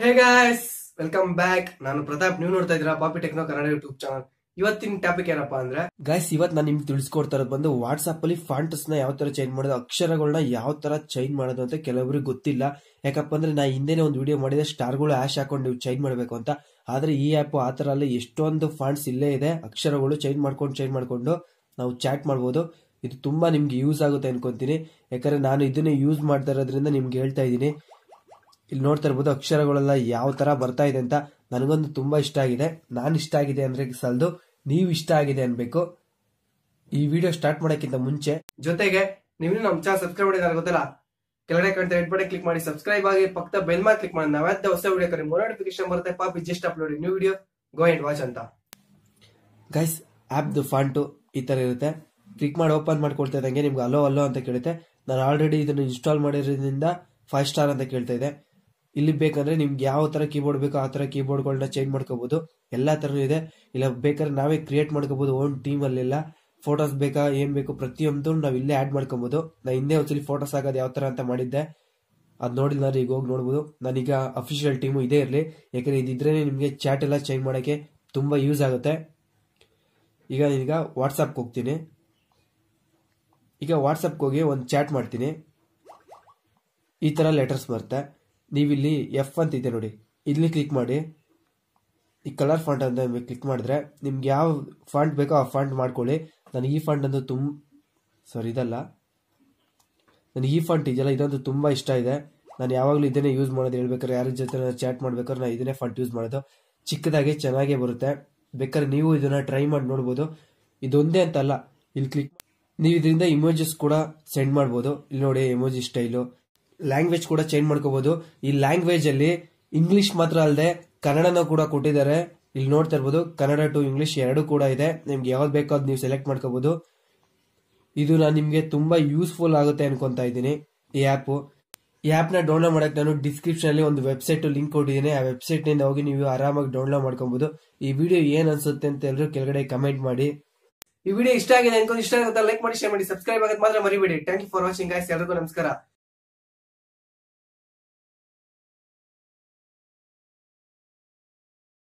Hey guys welcome back ನಾನು ಪ್ರತಾಪ್, ನೀವು ನೋಡ್ತಾ ಇದ್ದೀರಾ Papi techno Kannada YouTube channel ಇವತ್ತಿನ ಟಾಪಿಕ್ ಏನಪ್ಪಾ ಅಂದ್ರೆ ಗಾಯ್ಸ್ ಇವತ್ತು ನಾನು ನಿಮ್ಗೆ ತಿಳಿಸ್ಕೊಡ್ತಾ ಇರೋದು ಬಂದು ವಾಟ್ಸ್ಆಪ್ ಅಲ್ಲಿ ಫಾಂಟ್ಸ್ನ ಯಾವ ತರ ಚೇಂಜ್ ಮಾಡೋದು ಅಕ್ಷರಗಳನ್ನ ಯಾವ ತರ ಚೇಂಜ್ ಮಾಡೋದು ಅಂತ ಕೆಲವರಿಗೆ ಗೊತ್ತಿಲ್ಲ. ಯಾಕಪ್ಪ ಅಂದ್ರೆ ನಾ ಹಿಂದೆನೆ ಒಂದು ವಿಡಿಯೋ ಮಾಡಿದೆ ಸ್ಟಾರ್ಗಳು ಆಶ್ ಹಾಕೊಂಡು ನೀವು ಚೇಂಜ್ ಮಾಡಬೇಕು ಅಂತ. ಆದ್ರೆ ಈ ಆಪ್ ಆ ತರ ಅಲ್ಲಿ, ಎಷ್ಟೊಂದು ಫಾಂಟ್ಸ್ ಇಲ್ಲೇ ಇದೆ, ಅಕ್ಷರಗಳು ಚೇಂಜ್ ಮಾಡ್ಕೊಂಡು ಚೇಂಜ್ ಮಾಡ್ಕೊಂಡು ನಾವು ಚಾಟ್ ಮಾಡ್ಬೋದು. ಇದು ತುಂಬಾ ನಿಮ್ಗೆ ಯೂಸ್ ಆಗುತ್ತೆ ಅನ್ಕೊಂತೀನಿ. ಯಾಕಂದ್ರೆ ನಾನು ಇದನ್ನೇ ಯೂಸ್ ಮಾಡ್ತಾ ಇರೋದ್ರಿಂದ ನಿಮ್ಗೆ ಹೇಳ್ತಾ ಇದ್ದೀನಿ. ಇಲ್ಲಿ ನೋಡ್ತಾ ಇರ್ಬೋದು ಅಕ್ಷರಗಳೆಲ್ಲ ಯಾವ ತರ ಬರ್ತಾ ಇದೆ ಅಂತ ನನಗೊಂದು ತುಂಬಾ ಇಷ್ಟ ಆಗಿದೆ. ನಾನು ಇಷ್ಟ ಆಗಿದೆ ಅಂದ್ರೆ ಸಲ್ದು ನೀವು ಇಷ್ಟ ಆಗಿದೆ ಅನ್ಬೇಕು. ಈ ವಿಡಿಯೋ ಸ್ಟಾರ್ಟ್ ಮಾಡೋಕ್ಕಿಂತ ಮುಂಚೆ ಜೊತೆಗೆ ನೀವು ನಮ್ಮ ಚಾನಲ್ ಸಬ್ಸ್ಕ್ರೈಬ್ ಮಾಡಿದ್ರೆ ಗೊತ್ತಲ್ಲ? ಕೆಳಗಡೆ ಕಾಣ್ತಾ ರೆಡ್ ಬಟನ್ ಕ್ಲಿಕ್ ಮಾಡಿ ಸಬ್ಸ್ಕ್ರೈಬ್ ಆಗಿ ಪಕ್ಕ ಬೆಲ್ ಮಾರ್ಕ್ ಕ್ಲಿಕ್ ಮಾಡಿ, ನಾವೇ ಹೊಸ ವಿಡಿಯೋ ಕರೆ ನೋಟಿಫಿಕೇಶನ್ ಬರುತ್ತೆ, Papi just upload new video go and watch ಅಂತ. ಗೈಸ್ ಆ್ಯಪ್ದು ಫಾಂಟು ಈ ಥರ ಇರುತ್ತೆ. ಕ್ಲಿಕ್ ಮಾಡಿ ಓಪನ್ ಮಾಡ್ಕೊಳ್ತಾ ಇದ್ದಂಗೆ ನಿಮ್ಗೆ ಅಲೋ ಅಲೋ ಅಂತ ಕೇಳುತ್ತೆ. ನಾನು ಆಲ್ರೆಡಿ ಇದನ್ನು ಇನ್ಸ್ಟಾಲ್ ಮಾಡಿರೋದ್ರಿಂದ ಫೈವ್ ಸ್ಟಾರ್ ಅಂತ ಕೇಳ್ತಾ ಇದೆ. ಇಲ್ಲಿ ಬೇಕಂದ್ರೆ ನಿಮ್ಗೆ ಯಾವ ತರ ಕೀಬೋರ್ಡ್ ಬೇಕೋ ಆ ತರ ಕೀಬೋರ್ಡ್ಗಳನ್ನ ಚೇಂಜ್ ಮಾಡ್ಕೋಬಹುದು ಎಲ್ಲಾ ತರ ಇದೆ. ಇಲ್ಲ ಬೇಕಾದ್ರೆ ನಾವೇ ಕ್ರಿಯೇಟ್ ಮಾಡ್ಕೋಬಹುದು ಓನ್ ಟೀಮ್ ಅಲ್ಲೆಲ್ಲ. ಫೋಟೋಸ್ ಬೇಕಾ, ಏನ್ ಬೇಕು ಪ್ರತಿಯೊಂದು ನಾವು ಇಲ್ಲೇ ಆಡ್ ಮಾಡ್ಕೋಬಹುದು ನಾ ಹಿಂದೆ ಒಂದ್ಸಲಿ ಫೋಟೋಸ್ ಆಗೋದು ಯಾವ ತರ ಅಂತ ಮಾಡಿದ್ದೆ. ಅದ್ ನೋಡಿಲ್ಲ ಈಗ ಹೋಗಿ ನೋಡ್ಬೋದು. ನಾನೀಗ ಅಫಿಷಿಯಲ್ ಟೀಮು ಇದೇ ಇರಲಿ. ಯಾಕಂದ್ರೆ ಇದಿದ್ರೆ ನಿಮಗೆ ಚಾಟ್ ಎಲ್ಲ ಚೇಂಜ್ ಮಾಡೋಕ್ಕೆ ತುಂಬಾ ಯೂಸ್ ಆಗುತ್ತೆ. ಈಗ ಈಗ ವಾಟ್ಸಪ್ಗೆ ಹೋಗ್ತೀನಿ. ಈಗ ವಾಟ್ಸಪ್ಗೆ ಹೋಗಿ ಒಂದು ಚಾಟ್ ಮಾಡ್ತೀನಿ. ಈ ತರ ಲೆಟರ್ಸ್ ಬರುತ್ತೆ. ನೀವಿಲ್ಲಿ ಎಫ್ ಅಂತ ಇದೆ ನೋಡಿ. ಇಲ್ಲಿ ಕ್ಲಿಕ್ ಮಾಡಿ. ಈ ಕಲರ್ ಫಾಂಟ್ ಅಂತ ಕ್ಲಿಕ್ ಮಾಡಿದ್ರೆ ನಿಮ್ಗೆ ಯಾವ ಫಂಡ್ ಬೇಕೋ ಆ ಫಂಡ್ ಮಾಡ್ಕೊಳ್ಳಿ. ನನಗೆ ಈ ಫಂಡ್ ಅಂತೂ ತುಂಬ ಸಾರಿ ಇದಲ್ಲ. ನನಗೆ ಈ ಫಾಂಟ್ ಇದೆಯಲ್ಲ, ಇದಂತೂ ತುಂಬ ಇಷ್ಟ ಇದೆ. ನಾನು ಯಾವಾಗಲೂ ಇದನ್ನೇ ಯೂಸ್ ಮಾಡೋದು ಹೇಳ್ಬೇಕಾದ್ರೆ ಯಾರ ಜೊತೆ ಚಾಟ್ ಮಾಡ್ಬೇಕಾದ್ರೆ ನಾನು ಇದನ್ನೇ ಫಾಂಟ್ ಯೂಸ್ ಮಾಡೋದು. ಚಿಕ್ಕದಾಗಿ ಚೆನ್ನಾಗೇ ಬರುತ್ತೆ. ಬೇಕಾದ್ರೆ ನೀವು ಇದನ್ನ ಟ್ರೈ ಮಾಡಿ ನೋಡ್ಬೋದು. ಇದೊಂದೇ ಅಂತಲ್ಲ. ಇಲ್ಲಿ ಕ್ಲಿಕ್ ನೀವು ಇದರಿಂದ ಇಮೋಜಸ್ ಕೂಡ ಸೆಂಡ್ ಮಾಡ್ಬೋದು. ಇಲ್ಲಿ ನೋಡಿ ಎಮೋಜಿ ಸ್ಟೈಲು ಲ್ಯಾಂಗ್ವೇಜ್ ಕೂಡ ಚೇಂಜ್ ಮಾಡ್ಕೋಬಹುದು ಈ ಲ್ಯಾಂಗ್ವೇಜ್ ಅಲ್ಲಿ ಇಂಗ್ಲಿಷ್ ಮಾತ್ರ ಅಲ್ಲದೆ ಕನ್ನಡನ ಕೂಡ ಕೊಟ್ಟಿದ್ದಾರೆ. ಇಲ್ಲಿ ನೋಡ್ತಾ ಇರ್ಬೋದು, ಕನ್ನಡ ಟು ಇಂಗ್ಲಿಷ್ ಎರಡು ಕೂಡ ಇದೆ. ನಿಮ್ಗೆ ಯಾವ್ದು ಬೇಕಾದ್ ನೀವು ಸೆಲೆಕ್ಟ್ ಮಾಡ್ಕೋಬಹುದು ಇದು ನಾನು ನಿಮ್ಗೆ ತುಂಬಾ ಯೂಸ್ಫುಲ್ ಆಗುತ್ತೆ ಅನ್ಕೊಂತಾ ಇದ್ದೀನಿ, ಈ ಆಪ್ ಈ ಆ್ಯಪ್ನ ಡೌನ್ಲೋಡ್ ಮಾಡಕ್ ನಾನು ಡಿಸ್ಕ್ರಿಪ್ಷನ್ ಅಲ್ಲಿ ಒಂದು ವೆಬ್ಸೈಟ್ ಲಿಂಕ್ ಕೊಟ್ಟಿದ್ದೀನಿ. ಆ ವೆಬ್ಸೈಟ್ನಿಂದ ಹೋಗಿ ನೀವು ಆರಾಮಾಗಿ ಡೌನ್ಲೋಡ್ ಮಾಡ್ಕೊಬಹುದು ಈ ವಿಡಿಯೋ ಏನ್ ಅನ್ಸುತ್ತೆ ಅಂತ ಎಲ್ಲರೂ ಕೆಳಗಡೆ ಕಮೆಂಟ್ ಮಾಡಿ. ಈ ವಿಡಿಯೋ ಇಷ್ಟ ಆಗಿದೆ ಅನ್ಕೊಂಡು ಇಷ್ಟ ಆಗುತ್ತೆ ಲೈಕ್ ಮಾಡಿ ಶೇರ್ ಮಾಡಿ ಸಬ್ಸ್ಕ್ರೈಬ್ ಆಗೋದು ಮಾತ್ರ ಮರಿಬೇಡಿ. Thank you for watching guys ಎಲ್ಲರಿಗೂ ನಮಸ್ಕಾರ.